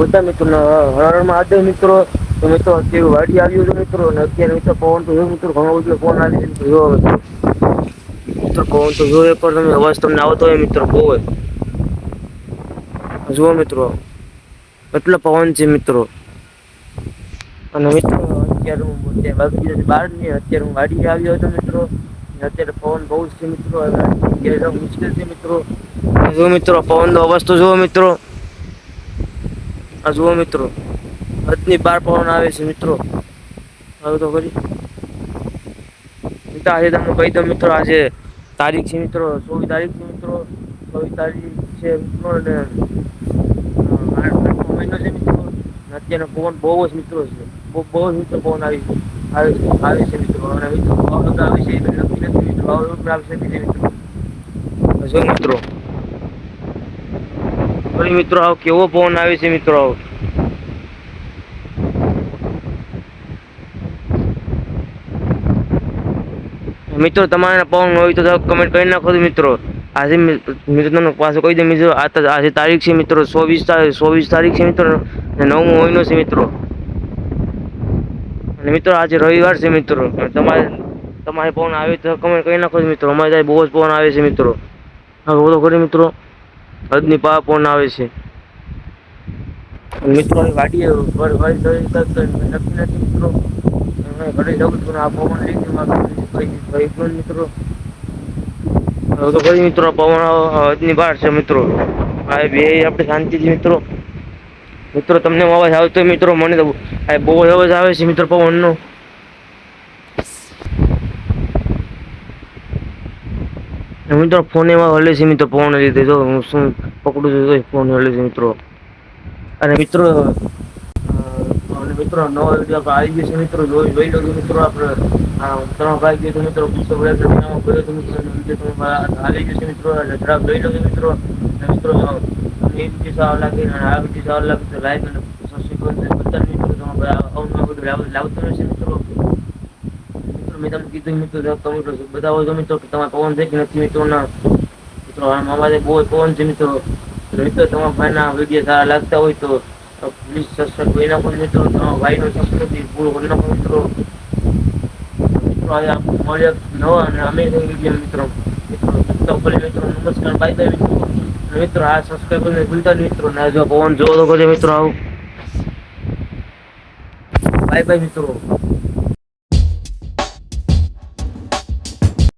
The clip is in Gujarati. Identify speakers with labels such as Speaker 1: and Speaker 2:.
Speaker 1: બધા મિત્રો હરણમાં આજે મિત્રો મિત્રો અત્યારે વાડી આવ્યું છે મિત્રો, અને અત્યારે મિત્રો પવન તો મિત્રો, ઘણો બધો ફોન આવી જોયો મિત્રો પવન તો જોયો પણ તમે અવાજ તમને આવતો હોય મિત્રો, બહુ જુઓ મિત્રો એટલો પવન છે મિત્રો. અને મિત્રો, અત્યારે હું અત્યારે વાગી ગયા છે બાર ને અત્યારે હું વાડી આવ્યો હતો મિત્રો અત્યારે પવન બહુ જ છે મિત્રો અત્યારે મુશ્કેલ છે મિત્રો. જુઓ મિત્રો પવન નો અવાજ તો જુઓ મિત્રો. આ જુઓ મિત્રો હદની બાર પવન આવે છે મિત્રો. હવે તો કરી. મિત્રો આજે તમને કહી દઉં મિત્રો, આજે તારીખ છે મિત્રો, ચોવીસ તારીખ છે મિત્રો. ચોવીસ તારીખ છે મિત્રો અને આઠમો મહિનો છે મિત્રો. અત્યારનો પવન બહુ જ મિત્રો છે. બહુ બહુ જ મિત્રો પવન આવી આવે આવે છે મિત્રો. અને મિત્રો વાવાઝોડું આવે છે નક્કી નથી મિત્રો આવી છે મિત્રો જો મિત્રો ફરી મિત્રો આવ, કેવો પવન આવે છે મિત્રો આવ? મિત્રો, તમારે પવન હોય તો કમેન્ટ કરી નાખો મિત્રો. આજે મિત્રો તમને પાછું કહી દે, મિત્રો આજે તારીખ છે મિત્રો, ચોવીસ ચોવીસ તારીખ છે મિત્રો, અને નવમો મહિનો છે મિત્રો. અને મિત્રો, આજે રવિવાર છે મિત્રો તમારે તમારે પવન આવે તો કમેન્ટ કરી નાખો મિત્રો. અમારે ત્યાં બહુ જ પવન આવે છે મિત્રો. હા બોલો કરી મિત્રો. હદની પા પવન આવે છે મિત્રો વાડીએ પર વર- તો નક્કી નથી મિત્રો. અમે ઘરે જવું છું આ પવન ભાઈ પણ મિત્રો. હવે તો ભાઈ મિત્રો પવન હદની બહાર છે મિત્રો. આ બે આપણે શાંતિથી મિત્રો. મિત્રો તમને અવાજ આવતો હોય મિત્રો મને તો આ બહુ અવાજ આવે છે મિત્રો પવનનો. મિત્રો ફોન એમાં હલે છે મિત્રો ફોન લીધે જો હું શું પકડું છું તો ફોન હલે છે મિત્રો. અને મિત્રો અને મિત્રો નવો વીડિયો આવી ગયો છે મિત્રો, જોઈ જોઈ લો મિત્રો આપણે ત્રણ ભાઈ ગયો તો મિત્રો, પૂછો ગયો તો મિત્રો આવી ગયો છે મિત્રો જરાક જોઈ લો મિત્રો. મિત્રો એક સાવ લાગે અને આ વીડિયો સાવ લાગે તો લાઈક અને સબસ્ક્રાઈબ કરી બધા મિત્રો લાવ- લાવતું રહેશે મિત્રો. મેં તમને કીધું મિત્રો તમે બધા હોય મિત્રો કે તમારે પવન છે કે નથી મિત્રો? ના. મિત્રો અમારે બહુ પવન છે મિત્રો. મિત્રો, તમારા ભાઈના વીડિયો સારા લાગતા હોય તો પ્લીઝ સબસ્ક્રાઈબ કરી નાખો મિત્રો. તમારા ભાઈનો સબસ્ક્રાઈબ પૂરો કરી નાખો મિત્રો. મિત્રો આજે આપણે નવા અને અમેઝિંગ વીડિયો મિત્રો. મિત્રો મિત્રો, નમસ્કાર બાય બાય મિત્રો. મિત્રો, આ સબસ્ક્રાઈબ કરીને ભૂલતા મિત્રો. ના જો પવન જોવો તો કરજો મિત્રો આવું. બાય બાય મિત્રો.